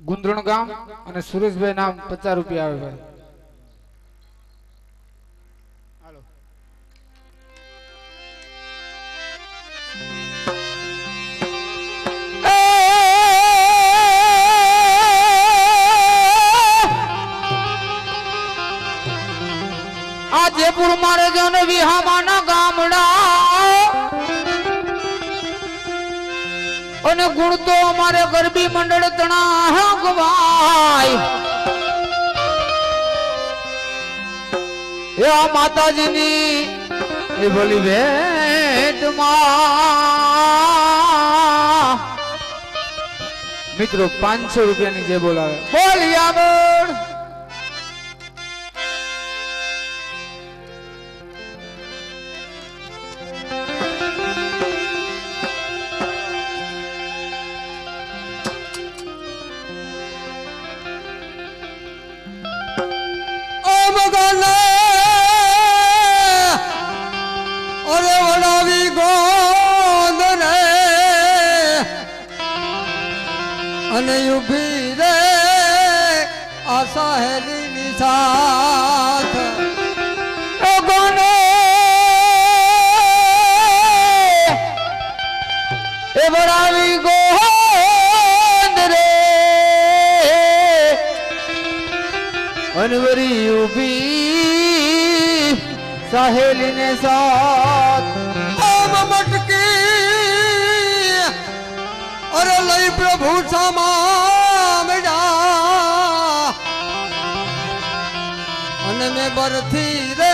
ગુંદરણ ગામ અને સુરેશભાઈ નામ પચાસ રૂપિયા આવે ભાઈ. જયપુર મારે જન વિહામાના ગામડા. અને ગુણ તો અમારે ગરબી મંડળ તણા ગવાય એ આ માતાજીની એ બોલી ભેટમાં મિત્રો પાંચસો રૂપિયાની જે બોલાવે બોલી આગળ અને ઊભી રે આ સહેલીની સાથ એ બળાવી ગોંદ રે અનવરી ઊભી સહેલીને સાથ પ્રભુ સમામડા અને મેં બરથી રે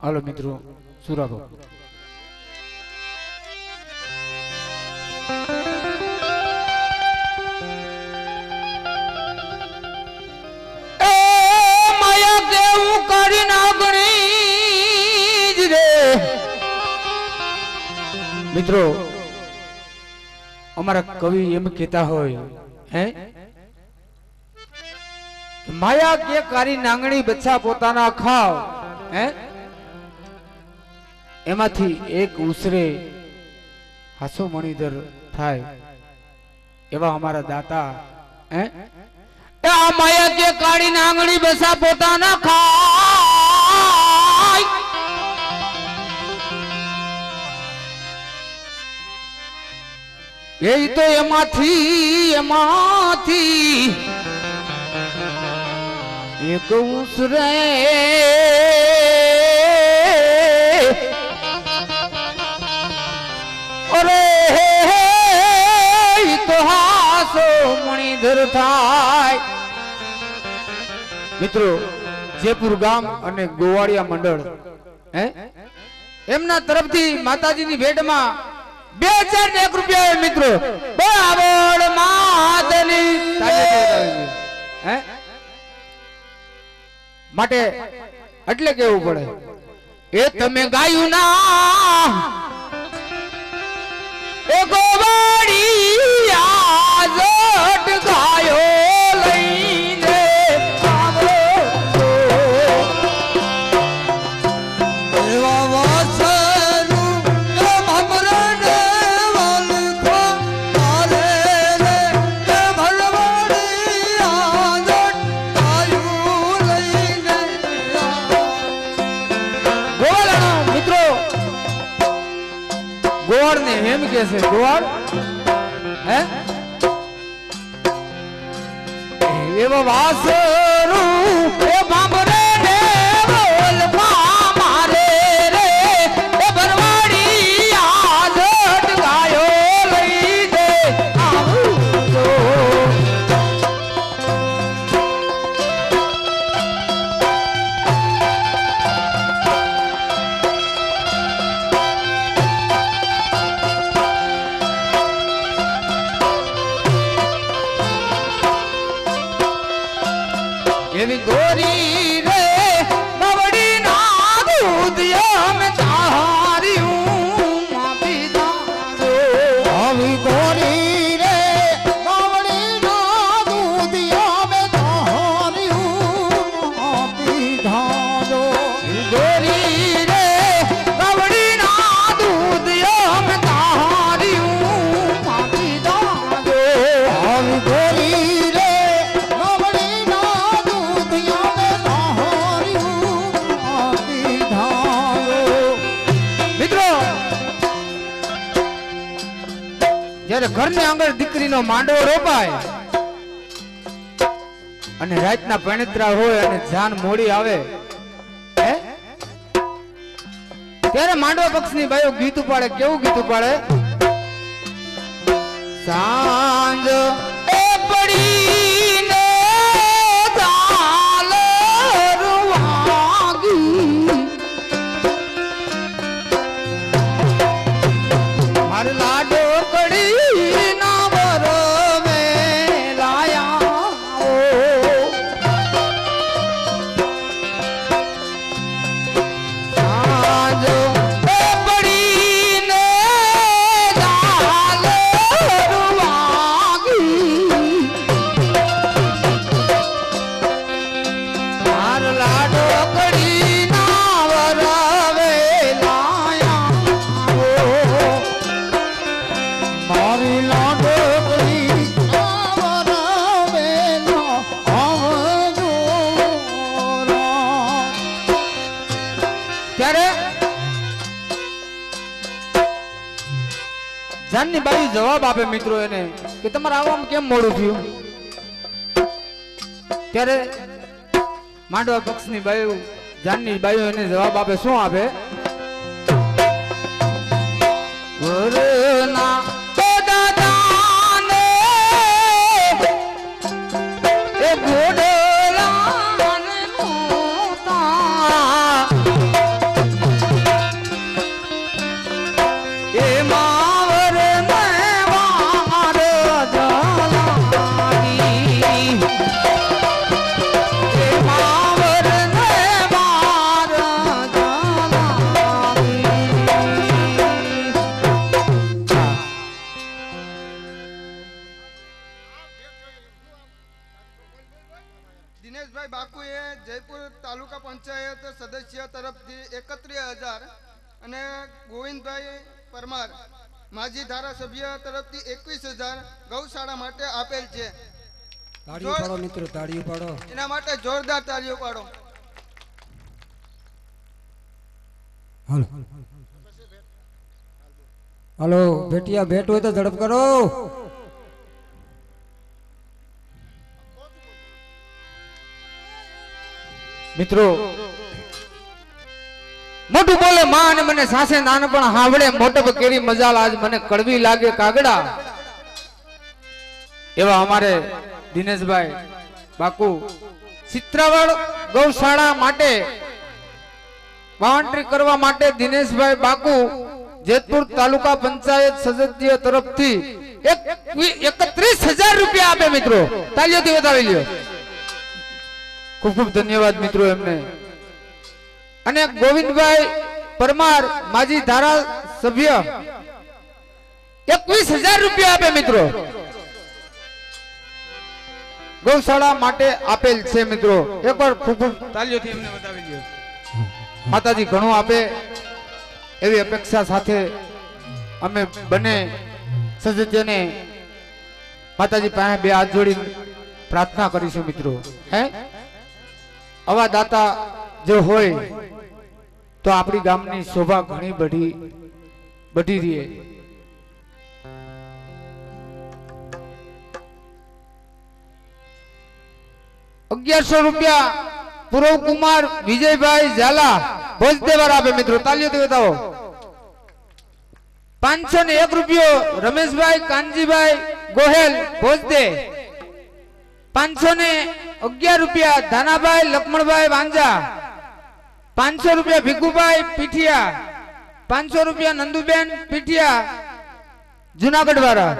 હાલો મિત્રો સુરાબો મિત્રો અમારા કવિ એમ કેતા હોય હે? માયા કે કારી નાંગણી બચ્છા પોતાના ખાવ હે? એમાંથી એક ઉસરે હાસો મણિધર થાય. એવા અમારા દાતા, હે? આ માયા કે કાળી નાંગણી બસા પોતાના ખાય. એ તો એમાંથી એમાંથી એક ઉસરે થાય. મિત્રો, જયપુર ગામ અને ગોવાળિયા મંડળ એમના તરફથી માતાજીની ભેટમાં બે હજાર એક રૂપિયા મિત્રો બરાબર હે? માટે એટલે કેવું પડે? એ તમે ગાયું ના એ આ આજટ ગાયો. કે છે? ગોવાળ હે? એવો વાસરું એવી જ્યારે ઘરને આંગળ દીકરીનો માંડવો રોપાય અને રાતના પણિત્રા હોય અને જાન મોડી આવે ત્યારે માંડવા પક્ષની બાઈઓ ગીત ઉપાડે, કેવું ગીત ઉપાડે? સાંજ એ પડીને મિત્રો એને કે તમારે આવવામાં કેમ મોડું થયું? ત્યારે માંડવા પક્ષની બાઈઓ જાનની બાઈઓ એને જવાબ આપે, શું આપે? જયપુર તાલુકા પંચાયત સદસ્ય તરફથી એકત્રીસ હજાર અને ગોવિંદભાઈ પરમાર માજી ધારાસભ્ય તરફથી એકવીસ હજાર ગૌશાળા માટે આપેલ છે. તાળીઓ પાડો મિત્રો તાળીઓ પાડો. એના માટે જોરદાર તાળીઓ પાડો. હાલો. હાલો ભેટ હોય તો ઝડપ કરો. મિત્રો, મોટું બોલે, માં અને મને સાસે નાનપણ હાવડે, મોટપ કેરી મજાલ આજ મને કડવી લાગે કાગડા. એવા અમારે દિનેશભાઈ, બાકુ, ચિત્રાવળ ગૌશાળા માટે બાઉન્ડ્રી કરવા માટે દિનેશભાઈ, બાકુ, જેતપુર તાલુકા પંચાયત સદસ્ય તરફથી એકત્રીસ હજાર રૂપિયા આપે મિત્રો. તાલીઓથી વધાવી લ્યો. ખૂબ ખૂબ ધન્યવાદ મિત્રો એમને. અને ગોવિંદભાઈ પરમાર, માજી ધારાસભ્ય, એકવીસ હજાર રૂપિયા આપે મિત્રો. ગૌશાળા માટે આપેલ છે મિત્રો. એકવાર ખૂબ ખૂબ તાલીઓથી એમને બતાવી લ્યો માતાજી ઘણું આપે એવી અપેક્ષા સાથે અમે બંને સદસ્યને માતાજી પાસે બે હાથ જોડી પ્રાર્થના કરીશું મિત્રો. હે? આવા દાતા જો હોય તો આપણી ગામની શોભા ઘણી બધી બધી રહે અગિયારસો રૂપિયા પૂરવ કુમાર વિજયભાઈ ઝાલા ભોજદેવર આપે મિત્રો. તાલીઓથી બતાવો. પાંચસો ને એક રૂપિયો રમેશભાઈ કાનજીભાઈ ગોહેલ ભોજદે. પાંચસો ને અગિયાર રૂપિયા ધાનાભાઈ, લક્ષ્મણભાઈ વાંજા. પાંચસો રૂપિયા ભીખુભાઈ પીઠિયા. પાંચસો રૂપિયા નંદુબેન પીઠિયા. જુનાગઢ વાળા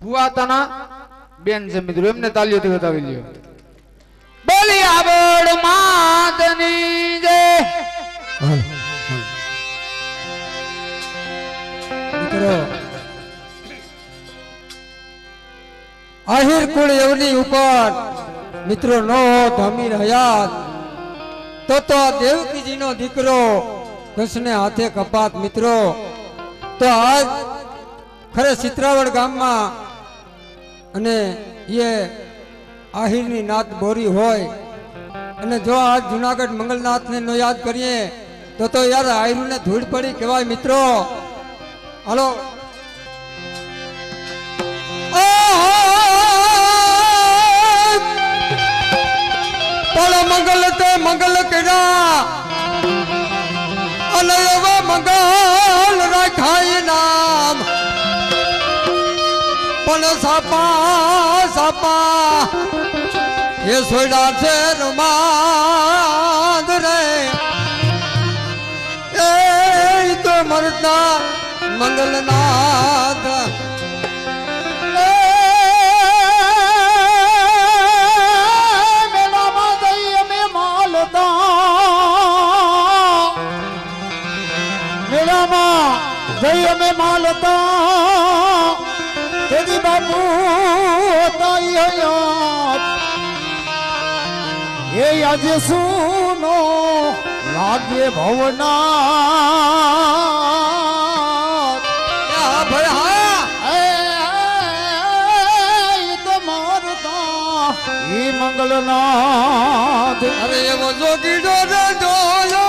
ભુવાતાના બેન છે મિત્રો એમને તાલીઓથી બતાવી લ્યો. બોલી આવડ માતની જય મિત્રો આહિર કુળ એવની ઉપર મિત્રો નો ધમીર હયાત તો તો દેવકીજીનો દીકરો કૃષ્ણ હાથે કપાત મિત્રો. તો આજ ખરે ચિત્રાવડ ગામમાં અને એ આહિરની નાત બોરી હોય. અને જો આજ જુનાગઢ મંગલનાથને નો યાદ કરીએ, તો તો યાર આહિરને ધૂળ પડી કહેવાય મિત્રો. હાલો પણ મંગલ તે મંગલ કર્યા અને એવા મંગલ રાખાય નામ પણ સાપા સાપા એ સોયડા છે રમાદ રે એ તો મરતા મંગલનાથ જઈ અમે માલતા તેદી બાપુ તાઈ હયાત એ આજે સુનો લાગે ભવના ભાઈ મંગલનાથ. અરે એવો જોગીડો રે જોયો